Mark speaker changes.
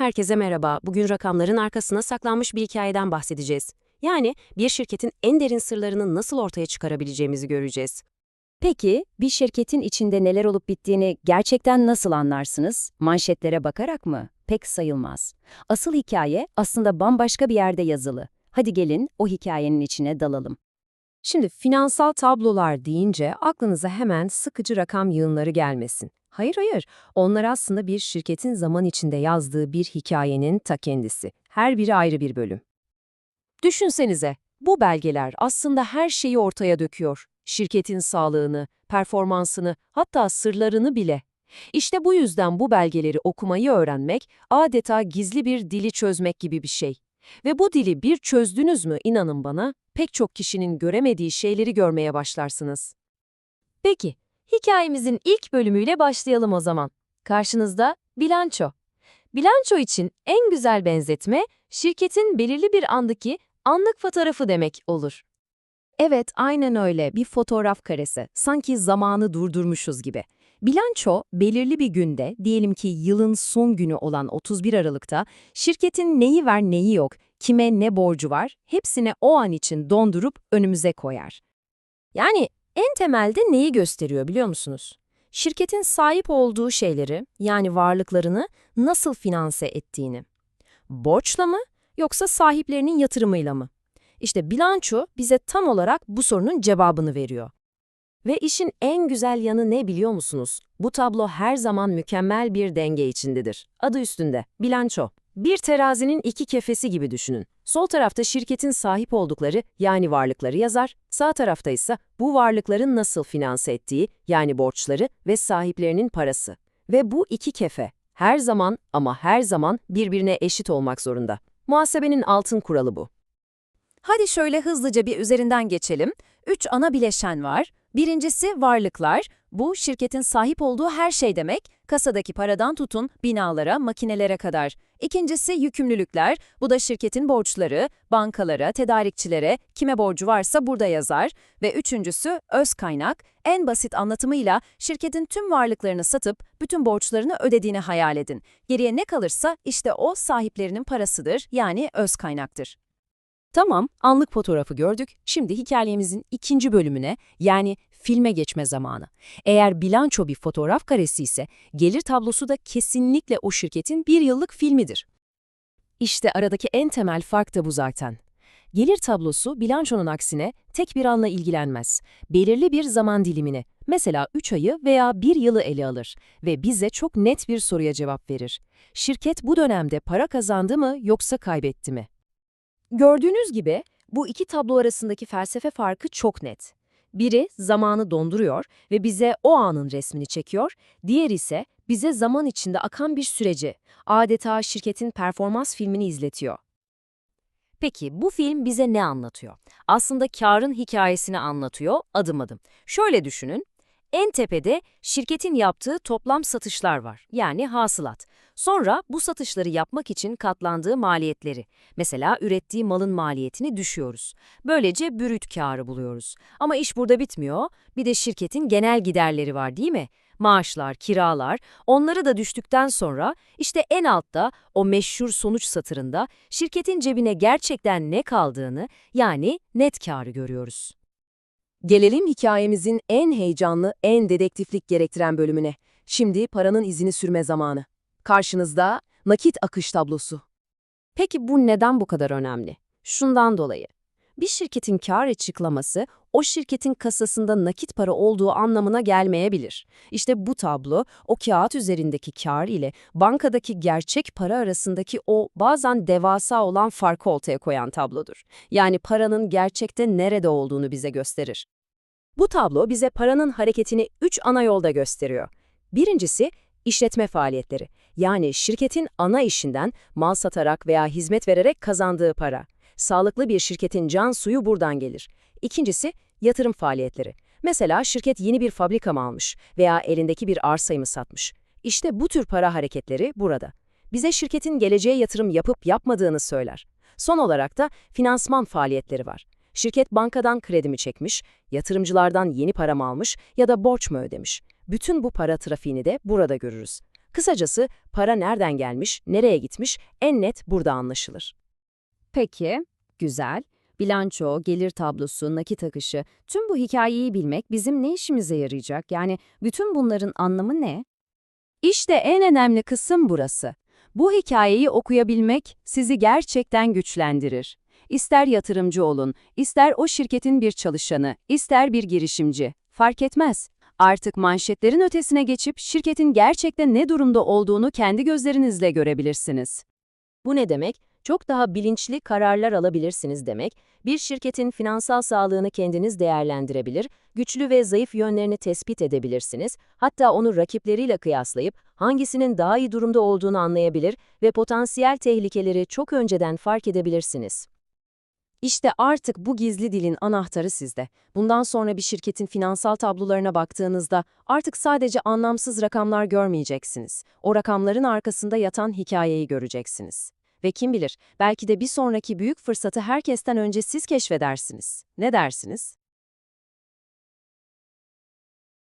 Speaker 1: Herkese merhaba. Bugün rakamların arkasına saklanmış bir hikayeden bahsedeceğiz. Yani bir şirketin en derin sırlarını nasıl ortaya çıkarabileceğimizi göreceğiz.
Speaker 2: Peki, bir şirketin içinde neler olup bittiğini gerçekten nasıl anlarsınız? Manşetlere bakarak mı? Pek sayılmaz. Asıl hikaye aslında bambaşka bir yerde yazılı. Hadi gelin o hikayenin içine dalalım.
Speaker 1: Şimdi finansal tablolar deyince aklınıza hemen sıkıcı rakam yığınları gelmesin. Hayır hayır, onlar aslında bir şirketin zaman içinde yazdığı bir hikayenin ta kendisi. Her biri ayrı bir bölüm. Düşünsenize, bu belgeler aslında her şeyi ortaya döküyor. Şirketin sağlığını, performansını, hatta sırlarını bile. İşte bu yüzden bu belgeleri okumayı öğrenmek adeta gizli bir dili çözmek gibi bir şey. Ve bu dili bir çözdünüz mü inanın bana, pek çok kişinin göremediği şeyleri görmeye başlarsınız. Peki, hikayemizin ilk bölümüyle başlayalım o zaman. Karşınızda bilanço. Bilanço için en güzel benzetme, şirketin belirli bir andaki anlık fotoğrafı demek olur. Evet, aynen öyle. Bir fotoğraf karesi. Sanki zamanı durdurmuşuz gibi. Bilanço, belirli bir günde, diyelim ki yılın son günü olan 31 Aralık'ta, şirketin neyi var neyi yok, kime ne borcu var, hepsini o an için dondurup önümüze koyar. Yani en temelde neyi gösteriyor biliyor musunuz? Şirketin sahip olduğu şeyleri, yani varlıklarını nasıl finanse ettiğini. Borçla mı yoksa sahiplerinin yatırımıyla mı? İşte bilanço bize tam olarak bu sorunun cevabını veriyor. Ve işin en güzel yanı ne biliyor musunuz? Bu tablo her zaman mükemmel bir denge içindedir. Adı üstünde, bilanço. Bir terazinin iki kefesi gibi düşünün. Sol tarafta şirketin sahip oldukları yani varlıkları yazar, sağ tarafta ise bu varlıkların nasıl finanse ettiği yani borçları ve sahiplerinin parası. Ve bu iki kefe her zaman ama her zaman birbirine eşit olmak zorunda. Muhasebenin altın kuralı bu.
Speaker 2: Hadi şöyle hızlıca bir üzerinden geçelim. Üç ana bileşen var. Birincisi varlıklar. Bu şirketin sahip olduğu her şey demek. Kasadaki paradan tutun binalara, makinelere kadar. İkincisi yükümlülükler. Bu da şirketin borçları, bankalara, tedarikçilere, kime borcu varsa burada yazar. Ve üçüncüsü öz kaynak. En basit anlatımıyla şirketin tüm varlıklarını satıp bütün borçlarını ödediğini hayal edin. Geriye ne kalırsa işte o sahiplerinin parasıdır yani öz kaynaktır.
Speaker 1: Tamam, anlık fotoğrafı gördük. Şimdi hikayemizin ikinci bölümüne, yani filme geçme zamanı. Eğer bilanço bir fotoğraf karesi ise, gelir tablosu da kesinlikle o şirketin bir yıllık filmidir. İşte aradaki en temel fark da bu zaten. Gelir tablosu bilançonun aksine tek bir anla ilgilenmez. Belirli bir zaman dilimini, mesela 3 ayı veya 1 yılı ele alır ve bize çok net bir soruya cevap verir. Şirket bu dönemde para kazandı mı yoksa kaybetti mi? Gördüğünüz gibi bu iki tablo arasındaki felsefe farkı çok net. Biri zamanı donduruyor ve bize o anın resmini çekiyor, diğer ise bize zaman içinde akan bir süreci, adeta şirketin performans filmini izletiyor. Peki bu film bize ne anlatıyor? Aslında karın hikayesini anlatıyor adım adım. Şöyle düşünün, en tepede şirketin yaptığı toplam satışlar var, yani hasılat. Sonra bu satışları yapmak için katlandığı maliyetleri, mesela ürettiği malın maliyetini düşüyoruz. Böylece brüt karı buluyoruz. Ama iş burada bitmiyor, bir de şirketin genel giderleri var değil mi? Maaşlar, kiralar, onları da düştükten sonra işte en altta o meşhur sonuç satırında şirketin cebine gerçekten ne kaldığını yani net karı görüyoruz. Gelelim hikayemizin en heyecanlı, en dedektiflik gerektiren bölümüne. Şimdi paranın izini sürme zamanı. Karşınızda nakit akış tablosu. Peki bu neden bu kadar önemli? Şundan dolayı. Bir şirketin kar açıklaması o şirketin kasasında nakit para olduğu anlamına gelmeyebilir. İşte bu tablo o kağıt üzerindeki kar ile bankadaki gerçek para arasındaki o bazen devasa olan farkı ortaya koyan tablodur. Yani paranın gerçekte nerede olduğunu bize gösterir. Bu tablo bize paranın hareketini üç ana yolda gösteriyor. Birincisi işletme faaliyetleri. Yani şirketin ana işinden mal satarak veya hizmet vererek kazandığı para. Sağlıklı bir şirketin can suyu buradan gelir. İkincisi yatırım faaliyetleri. Mesela şirket yeni bir fabrika mı almış veya elindeki bir arsayı mı satmış. İşte bu tür para hareketleri burada. Bize şirketin geleceğe yatırım yapıp yapmadığını söyler. Son olarak da finansman faaliyetleri var. Şirket bankadan kredi mi çekmiş, yatırımcılardan yeni para mı almış ya da borç mu ödemiş? Bütün bu para trafiğini de burada görürüz. Kısacası para nereden gelmiş, nereye gitmiş en net burada anlaşılır.
Speaker 2: Peki, güzel. Bilanço, gelir tablosu, nakit akışı, tüm bu hikayeyi bilmek bizim ne işimize yarayacak? Yani bütün bunların anlamı ne?
Speaker 1: İşte en önemli kısım burası. Bu hikayeyi okuyabilmek sizi gerçekten güçlendirir. İster yatırımcı olun, ister o şirketin bir çalışanı, ister bir girişimci, fark etmez. Artık manşetlerin ötesine geçip şirketin gerçekten ne durumda olduğunu kendi gözlerinizle görebilirsiniz. Bu ne demek? Çok daha bilinçli kararlar alabilirsiniz demek. Bir şirketin finansal sağlığını kendiniz değerlendirebilir, güçlü ve zayıf yönlerini tespit edebilirsiniz. Hatta onu rakipleriyle kıyaslayıp hangisinin daha iyi durumda olduğunu anlayabilir ve potansiyel tehlikeleri çok önceden fark edebilirsiniz.
Speaker 2: İşte artık bu gizli dilin anahtarı sizde. Bundan sonra bir şirketin finansal tablolarına baktığınızda artık sadece anlamsız rakamlar görmeyeceksiniz. O rakamların arkasında yatan hikayeyi göreceksiniz. Ve kim bilir, belki de bir sonraki büyük fırsatı herkesten önce siz keşfedersiniz. Ne dersiniz?